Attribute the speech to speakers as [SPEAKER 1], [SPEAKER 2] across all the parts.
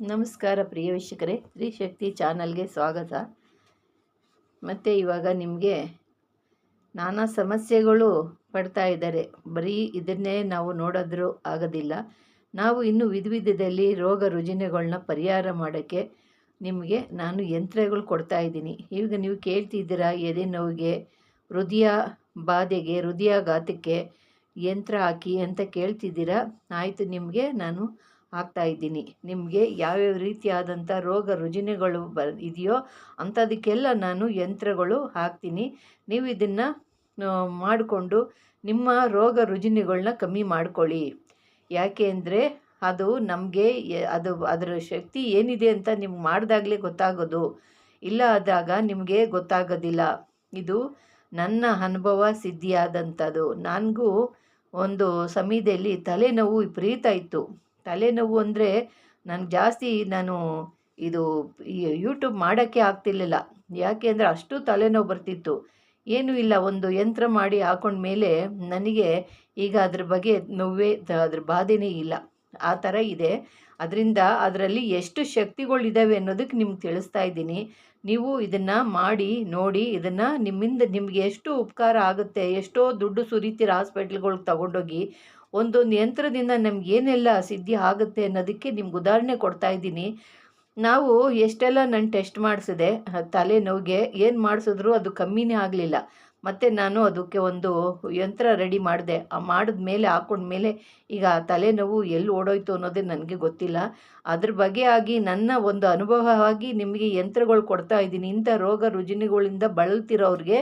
[SPEAKER 1] ನಮಸ್ಕಾರ ಪ್ರಿಯ ವೀಕ್ಷಕರೇ. ಸ್ತ್ರೀಶಕ್ತಿ ಚಾನಲ್ಗೆ ಸ್ವಾಗತ. ಮತ್ತು ಇವಾಗ ನಿಮಗೆ ನಾನಾ ಸಮಸ್ಯೆಗಳು ಪಡ್ತಾ ಇದ್ದಾರೆ. ಬರೀ ಇದನ್ನೇ ನಾವು ನೋಡಿದ್ರೂ ಆಗೋದಿಲ್ಲ. ನಾವು ಇನ್ನು ವಿಧ ವಿಧದಲ್ಲಿ ರೋಗ ರುಜಿನಗಳನ್ನ ಪರಿಹಾರ ಮಾಡೋಕ್ಕೆ ನಿಮಗೆ ನಾನು ಯಂತ್ರಗಳು ಕೊಡ್ತಾ ಇದ್ದೀನಿ. ಈಗ ನೀವು ಕೇಳ್ತಿದ್ದೀರಾ, ಎದೆ ನೋವಿಗೆ, ಹೃದಯ ಬಾಧೆಗೆ, ಹೃದಯಾಘಾತಕ್ಕೆ ಯಂತ್ರ ಹಾಕಿ ಅಂತ ಕೇಳ್ತಿದ್ದೀರಾ? ಆಯಿತು, ನಿಮಗೆ ನಾನು ಹಾಕ್ತಾ ಇದ್ದೀನಿ. ನಿಮಗೆ ಯಾವ್ಯಾವ ರೀತಿಯಾದಂಥ ರೋಗ ರುಜಿನಗಳು ಬ ಇದೆಯೋ ಅಂಥದಕ್ಕೆಲ್ಲ ನಾನು ಯಂತ್ರಗಳು ಹಾಕ್ತೀನಿ. ನೀವು ಇದನ್ನು ಮಾಡಿಕೊಂಡು ನಿಮ್ಮ ರೋಗ ರುಜಿನಗಳನ್ನ ಕಮ್ಮಿ ಮಾಡ್ಕೊಳ್ಳಿ. ಯಾಕೆ ಅಂದರೆ ಅದು ನಮಗೆ ಅದು ಅದರ ಶಕ್ತಿ ಏನಿದೆ ಅಂತ ನಿಮ್ಗೆ ಮಾಡಿದಾಗಲೇ ಗೊತ್ತಾಗೋದು. ಇಲ್ಲ ಆದಾಗ ನಿಮಗೆ ಗೊತ್ತಾಗೋದಿಲ್ಲ. ಇದು ನನ್ನ ಅನುಭವ ಸಿದ್ಧಿಯಾದಂಥದ್ದು ನನಗೂ ಒಂದು ಸಮಯದಲ್ಲಿ ತಲೆನೋವು ವಿಪರೀತ ಇತ್ತು. ತಲೆನೋವು ಅಂದರೆ ನನಗೆ ಜಾಸ್ತಿ ನಾನು ಇದು ಯೂಟ್ಯೂಬ್ ಮಾಡೋಕ್ಕೆ ಆಗ್ತಿರ್ಲಿಲ್ಲ. ಯಾಕೆ ಅಂದರೆ ಅಷ್ಟು ತಲೆನೋವು ಬರ್ತಿತ್ತು. ಏನೂ ಇಲ್ಲ, ಒಂದು ಯಂತ್ರ ಮಾಡಿ ಹಾಕೊಂಡ ಮೇಲೆ ನನಗೆ ಈಗ ಅದ್ರ ಬಗ್ಗೆ ನೋವೇ ಅದ್ರ ಬಾಧೆನೇ ಇಲ್ಲ. ಆ ಥರ ಇದೆ. ಅದರಿಂದ ಅದರಲ್ಲಿ ಎಷ್ಟು ಶಕ್ತಿಗಳಿದ್ದಾವೆ ಅನ್ನೋದಕ್ಕೆ ನಿಮ್ಗೆ ತಿಳಿಸ್ತಾ ಇದ್ದೀನಿ. ನೀವು ಇದನ್ನು ಮಾಡಿ, ನೋಡಿ, ಇದನ್ನು ನಿಮ್ಮಿಂದ ನಿಮಗೆ ಎಷ್ಟು ಉಪಕಾರ ಆಗುತ್ತೆ, ಎಷ್ಟೋ ದುಡ್ಡು ಸುರಿತೀರ ಹಾಸ್ಪಿಟ್ಲ್ಗಳಿಗೆ ತಗೊಂಡೋಗಿ ಒಂದೊಂದು ಯಂತ್ರದಿಂದ ನಮ್ಗೆ ಏನೆಲ್ಲ ಸಿದ್ಧಿ ಆಗುತ್ತೆ ಅನ್ನೋದಕ್ಕೆ ನಿಮ್ಗೆ ಉದಾಹರಣೆ ಕೊಡ್ತಾ ಇದ್ದೀನಿ. ನಾವು ಎಷ್ಟೆಲ್ಲ ನಾನು ಟೆಸ್ಟ್ ಮಾಡಿಸಿದೆ, ತಲೆನೋವಿಗೆ, ಏನು ಮಾಡಿಸಿದ್ರು ಅದು ಕಮ್ಮಿನೇ ಆಗಲಿಲ್ಲ. ಮತ್ತು ನಾನು ಅದಕ್ಕೆ ಒಂದು ಯಂತ್ರ ರೆಡಿ ಮಾಡಿದೆ. ಆ ಮಾಡಿದ ಮೇಲೆ, ಹಾಕೊಂಡ ಮೇಲೆ ಈಗ ಆ ತಲೆನೋವು ಎಲ್ಲಿ ಓಡೋಯ್ತು ಅನ್ನೋದೇ ನನಗೆ ಗೊತ್ತಿಲ್ಲ. ಅದ್ರ ಬಗ್ಗೆ ಆಗಿ ನನ್ನ ಒಂದು ಅನುಭವವಾಗಿ ನಿಮಗೆ ಯಂತ್ರಗಳು ಕೊಡ್ತಾ ಇದ್ದೀನಿ. ಇಂಥ ರೋಗ ರುಜಿನಗಳಿಂದ ಬಳಲ್ತಿರೋರಿಗೆ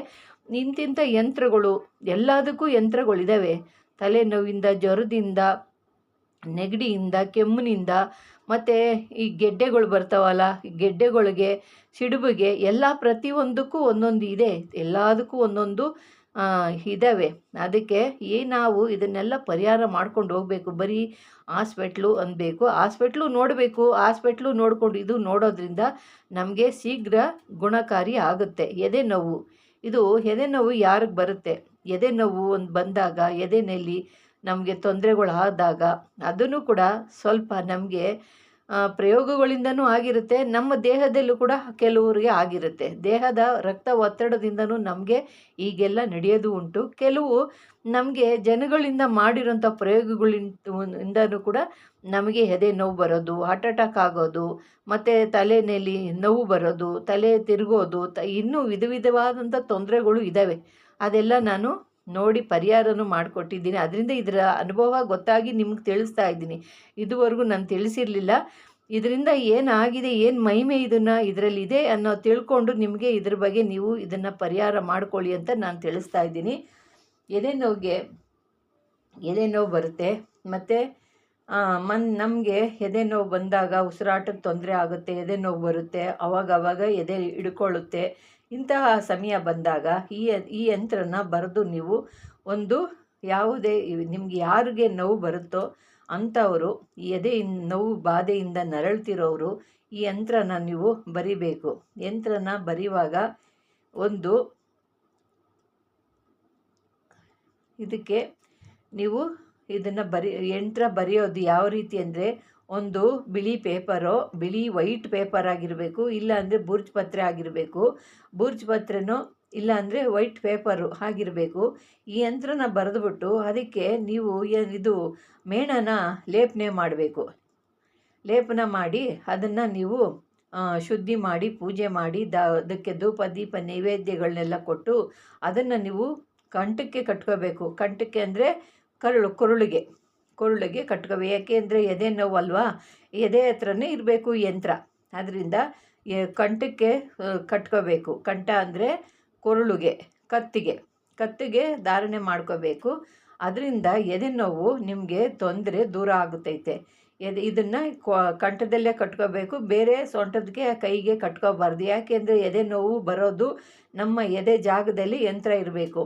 [SPEAKER 1] ಇಂತಿಂಥ ಯಂತ್ರಗಳು, ಎಲ್ಲದಕ್ಕೂ ಯಂತ್ರಗಳಿದ್ದಾವೆ ತಲೆನೋವಿಂದ ಜ್ವರದಿಂದ ನೆಗಡಿಯಿಂದ, ಕೆಮ್ಮಿನಿಂದ, ಮತ್ತು ಈ ಗೆಡ್ಡೆಗಳು ಬರ್ತಾವಲ್ಲ ಗೆಡ್ಡೆಗಳಿಗೆ ಸಿಡುಬಿಗೆ ಎಲ್ಲ ಪ್ರತಿಯೊಂದಕ್ಕೂ ಒಂದೊಂದು ಇದೆ. ಎಲ್ಲದಕ್ಕೂ ಒಂದೊಂದು ಇದ್ದಾವೆ ಅದಕ್ಕೆ ಈ ನಾವು ಇದನ್ನೆಲ್ಲ ಪರಿಹಾರ ಮಾಡ್ಕೊಂಡು ಹೋಗಬೇಕು. ಬರೀ ಹಾಸ್ಪೆಟ್ಲು ಅನ್ಬೇಕು. ಹಾಸ್ಪೆಟ್ಲು ನೋಡಬೇಕು. ಹಾಸ್ಪೆಟ್ಲು ನೋಡಿಕೊಂಡು ಇದು ನೋಡೋದ್ರಿಂದ ನಮಗೆ ಶೀಘ್ರ ಗುಣಕಾರಿ ಆಗುತ್ತೆ. ಎದೆ ನೋವು. ಇದು ಎದೆ ನೋವು ಯಾರಿಗೆ ಬರುತ್ತೆ? ಎದೆ ನೋವು ಒಂದು ಬಂದಾಗ ಎದೆನಲ್ಲಿ ನಮಗೆ ತೊಂದರೆಗಳು ಆದಾಗ ಅದನ್ನು ಕೂಡ ಸ್ವಲ್ಪ ನಮಗೆ ಪ್ರಯೋಗಗಳಿಂದನೂ ಆಗಿರುತ್ತೆ. ನಮ್ಮ ದೇಹದಲ್ಲೂ ಕೂಡ ಕೆಲವರಿಗೆ ಆಗಿರುತ್ತೆ. ದೇಹದ ರಕ್ತ ಒತ್ತಡದಿಂದನೂ ನಮಗೆ ಈಗೆಲ್ಲ ನಡೆಯೋದು ಉಂಟು. ಕೆಲವು ನಮಗೆ ಜನಗಳಿಂದ ಮಾಡಿರೋಂಥ ಪ್ರಯೋಗಗಳಿಂದನೂ ಕೂಡ ನಮಗೆ ಎದೆ ನೋವು ಬರೋದು ಹಾರ್ಟ್ ಅಟ್ಯಾಕ್ ಆಗೋದು, ಮತ್ತು ತಲೆನಲ್ಲಿ ನೋವು ಬರೋದು, ತಲೆ ತಿರುಗೋದು, ತ ಇನ್ನೂ ವಿಧ ವಿಧವಾದಂಥ ತೊಂದರೆಗಳು ಇದ್ದಾವೆ. ಅದೆಲ್ಲ ನಾನು ನೋಡಿ ಪರಿಹಾರನೂ ಮಾಡಿಕೊಟ್ಟಿದ್ದೀನಿ. ಅದರಿಂದ ಇದರ ಅನುಭವ ಗೊತ್ತಾಗಿ ನಿಮ್ಗೆ ತಿಳಿಸ್ತಾ ಇದ್ದೀನಿ. ಇದುವರೆಗೂ ನಾನು ತಿಳಿಸಿರಲಿಲ್ಲ. ಇದರಿಂದ ಏನಾಗಿದೆ, ಏನು ಮಹಿಮೆ ಇದನ್ನು ಇದರಲ್ಲಿದೆ ಅನ್ನೋ ತಿಳ್ಕೊಂಡು ನಿಮಗೆ ಇದ್ರ ಬಗ್ಗೆ ನೀವು ಇದನ್ನು ಪರಿಹಾರ ಮಾಡಿಕೊಳ್ಳಿ ಅಂತ ನಾನು ತಿಳಿಸ್ತಾ ಇದ್ದೀನಿ. ಎದೆ ನೋವಿಗೆ, ಎದೆ ನೋವು ಬರುತ್ತೆ. ಮತ್ತು ಮನ್, ನಮಗೆ ಎದೆ ನೋವು ಬಂದಾಗ ಉಸಿರಾಟಕ್ಕೆ ತೊಂದರೆ ಆಗುತ್ತೆ, ಎದೆ ನೋವು ಬರುತ್ತೆ. ಅವಾಗವಾಗ ಎದೆ ಹಿಡ್ಕೊಳ್ಳುತ್ತೆ. ಇಂತಹ ಸಮಯ ಬಂದಾಗ ಈ ಈ ಯಂತ್ರನ ಬರೆದು ನೀವು ಒಂದು ಯಾವುದೇ, ನಿಮ್ಗೆ ಯಾರಿಗೆ ನೋವು ಬರುತ್ತೋ ಅಂಥವರು ಎದೆ ನೋವು ಬಾಧೆಯಿಂದ ನರಳ್ತಿರೋರು, ಈ ಯಂತ್ರನ ನೀವು ಬರಿಬೇಕು. ಯಂತ್ರನ ಬರೆಯುವಾಗ ಒಂದು ಇದಕ್ಕೆ ನೀವು ಇದನ್ನು ಬರಿ, ಯಂತ್ರ ಬರೆಯೋದು ಯಾವ ರೀತಿ ಅಂದರೆ ಒಂದು ಬಿಳಿ ಪೇಪರೋ, ಬಿಳಿ ವೈಟ್ ಪೇಪರ್ ಆಗಿರಬೇಕು ಇಲ್ಲ ಅಂದರೆ ಬುರ್ಜ್ ಪತ್ರೆ ಆಗಿರಬೇಕು. ಬುರ್ಜ್ ಪತ್ರೆನೋ ಇಲ್ಲ ಅಂದರೆ ವೈಟ್ ಪೇಪರು ಆಗಿರಬೇಕು. ಈ ಯಂತ್ರನ ಬರೆದುಬಿಟ್ಟು ಅದಕ್ಕೆ ನೀವು ಇದು ಮೇಣನ ಲೇಪನೆ ಮಾಡಬೇಕು. ಲೇಪನ ಮಾಡಿ ಅದನ್ನು ನೀವು ಶುದ್ಧಿ ಮಾಡಿ, ಪೂಜೆ ಮಾಡಿ, ದ, ಅದಕ್ಕೆ ಧೂಪ, ದೀಪ ನೈವೇದ್ಯಗಳನ್ನೆಲ್ಲ ಕೊಟ್ಟು ಅದನ್ನು ನೀವು ಕಂಠಕ್ಕೆ ಕಟ್ಕೋಬೇಕು. ಕಂಠಕ್ಕೆ ಅಂದರೆ ಕರುಳು, ಕೊರುಳಿಗೆ. ಕೊರುಳಿಗೆ ಕಟ್ಕೋಬೇಕು ಯಾಕೆಂದರೆ ಎದೆ ನೋವಲ್ವಾ ಎದೆ ಹತ್ರನೇ ಇರಬೇಕು ಯಂತ್ರ. ಅದರಿಂದ ಕಂಠಕ್ಕೆ ಕಟ್ಕೋಬೇಕು. ಕಂಠ ಅಂದರೆ ಕೊರಳಿಗೆ, ಕತ್ತಿಗೆ. ಕತ್ತಿಗೆ ಧಾರಣೆ ಮಾಡ್ಕೋಬೇಕು. ಅದರಿಂದ ಎದೆ ನೋವು ನಿಮಗೆ ತೊಂದರೆ ದೂರ ಆಗುತ್ತೈತೆ. ಎದೆ, ಇದನ್ನು ಕಂಠದಲ್ಲೇ ಕಟ್ಕೋಬೇಕು. ಬೇರೆ ಸೊಂಟದಕ್ಕೆ ಕೈಗೆ ಕಟ್ಕೋಬಾರ್ದು. ಯಾಕೆಂದರೆ ಎದೆ ನೋವು ಬರೋದು ನಮ್ಮ ಎದೆ ಜಾಗದಲ್ಲಿ ಯಂತ್ರ ಇರಬೇಕು.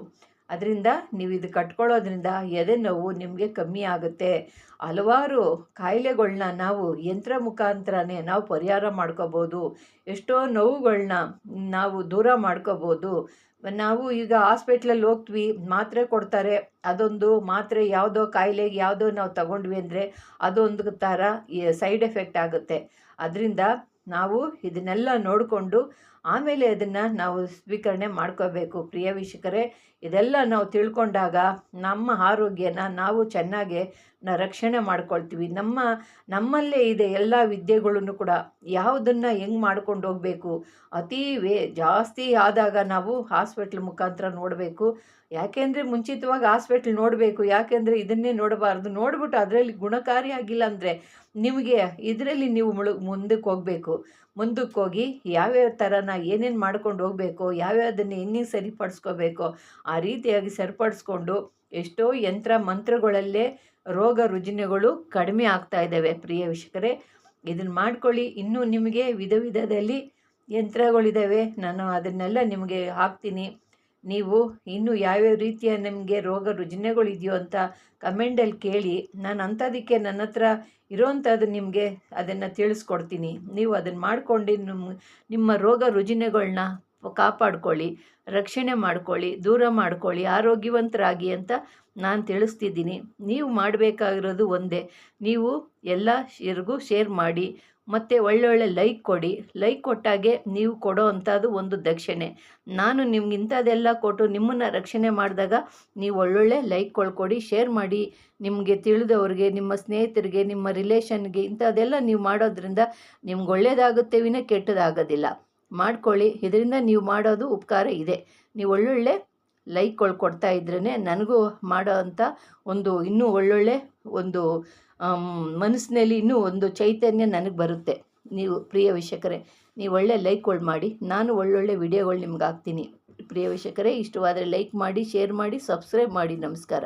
[SPEAKER 1] ಅದರಿಂದ ನೀವು ಇದು ಕಟ್ಕೊಳ್ಳೋದ್ರಿಂದ ಎದೆ ನೋವು ನಿಮಗೆ ಕಮ್ಮಿ ಆಗುತ್ತೆ. ಹಲವಾರು ಕಾಯಿಲೆಗಳನ್ನ ನಾವು ಯಂತ್ರ ಮುಖಾಂತರನೇ ನಾವು ಪರಿಹಾರ ಮಾಡ್ಕೋಬೋದು. ಎಷ್ಟೋ ನೋವುಗಳನ್ನ ನಾವು ದೂರ ಮಾಡ್ಕೋಬೋದು. ನಾವು ಈಗ ಹಾಸ್ಪಿಟ್ಲಲ್ಲಿ ಹೋಗ್ತೀವಿ, ಮಾತ್ರೆ ಕೊಡ್ತಾರೆ. ಅದೊಂದು ಮಾತ್ರೆ ಯಾವುದೋ ಕಾಯಿಲೆಗೆ ಯಾವುದೋ ನಾವು ತಗೊಂಡ್ವಿ ಅಂದರೆ ಅದೊಂದು ಥರ ಸೈಡ್ ಎಫೆಕ್ಟ್ ಆಗುತ್ತೆ. ಅದರಿಂದ ನಾವು ಇದನ್ನೆಲ್ಲ ನೋಡಿಕೊಂಡು ಆಮೇಲೆ ಅದನ್ನು ನಾವು ಸ್ವೀಕರಣೆ ಮಾಡ್ಕೋಬೇಕು. ಪ್ರಿಯ ವೀಕ್ಷಕರೇ, ಇದೆಲ್ಲ ನಾವು ತಿಳ್ಕೊಂಡಾಗ ನಮ್ಮ ಆರೋಗ್ಯನ ನಾವು ಚೆನ್ನಾಗೆ ರಕ್ಷಣೆ ಮಾಡ್ಕೊಳ್ತೀವಿ. ನಮ್ಮ, ನಮ್ಮಲ್ಲೇ ಇದೆ ಎಲ್ಲ ವಿದ್ಯೆಗಳನ್ನು ಕೂಡ. ಯಾವುದನ್ನು ಹೆಂಗೆ ಮಾಡ್ಕೊಂಡು ಹೋಗಬೇಕು? ಅತೀ ವೇ, ಜಾಸ್ತಿ ಆದಾಗ ನಾವು ಹಾಸ್ಪಿಟ್ಲ್ ಮುಖಾಂತರ ನೋಡಬೇಕು. ಯಾಕೆಂದರೆ ಮುಂಚಿತವಾಗಿ ಹಾಸ್ಪಿಟ್ಲ್ ನೋಡಬೇಕು, ಯಾಕೆಂದರೆ ಇದನ್ನೇ ನೋಡಬಾರ್ದು. ನೋಡಿಬಿಟ್ಟು ಅದರಲ್ಲಿ ಗುಣಕಾರಿ ಆಗಿಲ್ಲ ಅಂದರೆ ನಿಮಗೆ ಇದರಲ್ಲಿ ನೀವು ಮುಳು, ಮುಂದಕ್ಕೆ ಹೋಗಬೇಕು. ಮುಂದಕ್ಕೆ ಹೋಗಿ ಯಾವ್ಯಾವ ಥರನ ಏನೇನು ಮಾಡ್ಕೊಂಡು ಹೋಗಬೇಕು, ಯಾವ್ಯಾವುದನ್ನು ಹೆಂಗೆ ಸರಿಪಡಿಸ್ಕೋಬೇಕು, ಆ ರೀತಿಯಾಗಿ ಸರಿಪಡಿಸ್ಕೊಂಡು ಎಷ್ಟೋ ಯಂತ್ರ ಮಂತ್ರಗಳಲ್ಲೇ ರೋಗ ರುಜಿನಗಳು ಕಡಿಮೆ ಆಗ್ತಾ ಇದ್ದಾವೆ. ಪ್ರಿಯ ವೀಕ್ಷಕರೇ ಇದನ್ನು ಮಾಡ್ಕೊಳ್ಳಿ. ಇನ್ನೂ ನಿಮಗೆ ವಿಧ ವಿಧದಲ್ಲಿ ಯಂತ್ರಗಳಿದ್ದಾವೆ ನಾನು ಅದನ್ನೆಲ್ಲ ನಿಮಗೆ ಹಾಕ್ತೀನಿ. ನೀವು ಇನ್ನೂ ಯಾವ್ಯಾವ ರೀತಿಯ ನಿಮಗೆ ರೋಗ ರುಜಿನಗಳಿದೆಯೋ ಅಂತ ಕಮೆಂಟಲ್ಲಿ ಕೇಳಿ. ನಾನು ಅಂಥದಕ್ಕೆ ನನ್ನ ಹತ್ರ ಇರೋವಂಥದ್ದು ನಿಮಗೆ ಅದನ್ನು ತಿಳಿಸ್ಕೊಡ್ತೀನಿ. ನೀವು ಅದನ್ನು ಮಾಡ್ಕೊಂಡು ನಿಮ್ಮ ನಿಮ್ಮ ರೋಗ ರುಜಿನಗಳನ್ನ ಕಾಪಾಡ್ಕೊಳ್ಳಿ, ರಕ್ಷಣೆ ಮಾಡ್ಕೊಳ್ಳಿ, ದೂರ ಮಾಡ್ಕೊಳ್ಳಿ, ಆರೋಗ್ಯವಂತರಾಗಿ ಅಂತ ನಾನು ತಿಳಿಸ್ತಿದ್ದೀನಿ. ನೀವು ಮಾಡಬೇಕಾಗಿರೋದು ಒಂದೇ. ನೀವು ಎಲ್ಲ ಶೇರ್ಗೂ ಶೇರ್ ಮಾಡಿ ಮತ್ತು ಒಳ್ಳೊಳ್ಳೆ ಲೈಕ್ ಕೊಡಿ. ಲೈಕ್ ಕೊಟ್ಟಾಗೆ ನೀವು ಕೊಡೋ ಅಂಥದ್ದು ಒಂದು ದಕ್ಷಿಣೆ. ನಾನು ನಿಮ್ಗೆ ಇಂಥದ್ದೆಲ್ಲ ಕೊಟ್ಟು ನಿಮ್ಮನ್ನು ರಕ್ಷಣೆ ಮಾಡಿದಾಗ ನೀವು ಒಳ್ಳೊಳ್ಳೆ ಲೈಕ್ ಕೊಳ್ಕೊಡಿ ಶೇರ್ ಮಾಡಿ. ನಿಮಗೆ ತಿಳಿದವ್ರಿಗೆ, ನಿಮ್ಮ ಸ್ನೇಹಿತರಿಗೆ, ನಿಮ್ಮ ರಿಲೇಷನ್ಗೆ ಇಂಥದ್ದೆಲ್ಲ ನೀವು ಮಾಡೋದ್ರಿಂದ ನಿಮ್ಗೆ ಒಳ್ಳೇದಾಗುತ್ತೆ ವಿನ ಕೆಟ್ಟದಾಗೋದಿಲ್ಲ. ಮಾಡ್ಕೊಳ್ಳಿ. ಇದರಿಂದ ನೀವು ಮಾಡೋದು ಉಪಕಾರ ಇದೆ. ನೀವು ಒಳ್ಳೊಳ್ಳೆ ಲೈಕ್ಗಳು ಕೊಡ್ತಾ ಇದ್ರೇ ನನಗೂ ಮಾಡೋ ಅಂಥ ಒಂದು ಇನ್ನೂ ಒಳ್ಳೊಳ್ಳೆ ಒಂದು ಮನಸ್ಸಿನಲ್ಲಿ ಇನ್ನೂ ಒಂದು ಚೈತನ್ಯ ನನಗೆ ಬರುತ್ತೆ. ನೀವು ಪ್ರಿಯ ವೀಕ್ಷಕರೇ, ನೀವು ಒಳ್ಳೆ ಲೈಕ್ಗಳು ಮಾಡಿ, ನಾನು ಒಳ್ಳೊಳ್ಳೆ ವಿಡಿಯೋಗಳು ನಿಮ್ಗೆ ಹಾಕ್ತೀನಿ. ಪ್ರಿಯ ವೀಕ್ಷಕರೇ, ಇಷ್ಟವಾದರೆ ಲೈಕ್ ಮಾಡಿ ಶೇರ್ ಮಾಡಿ ಸಬ್ಸ್ಕ್ರೈಬ್ ಮಾಡಿ. ನಮಸ್ಕಾರ.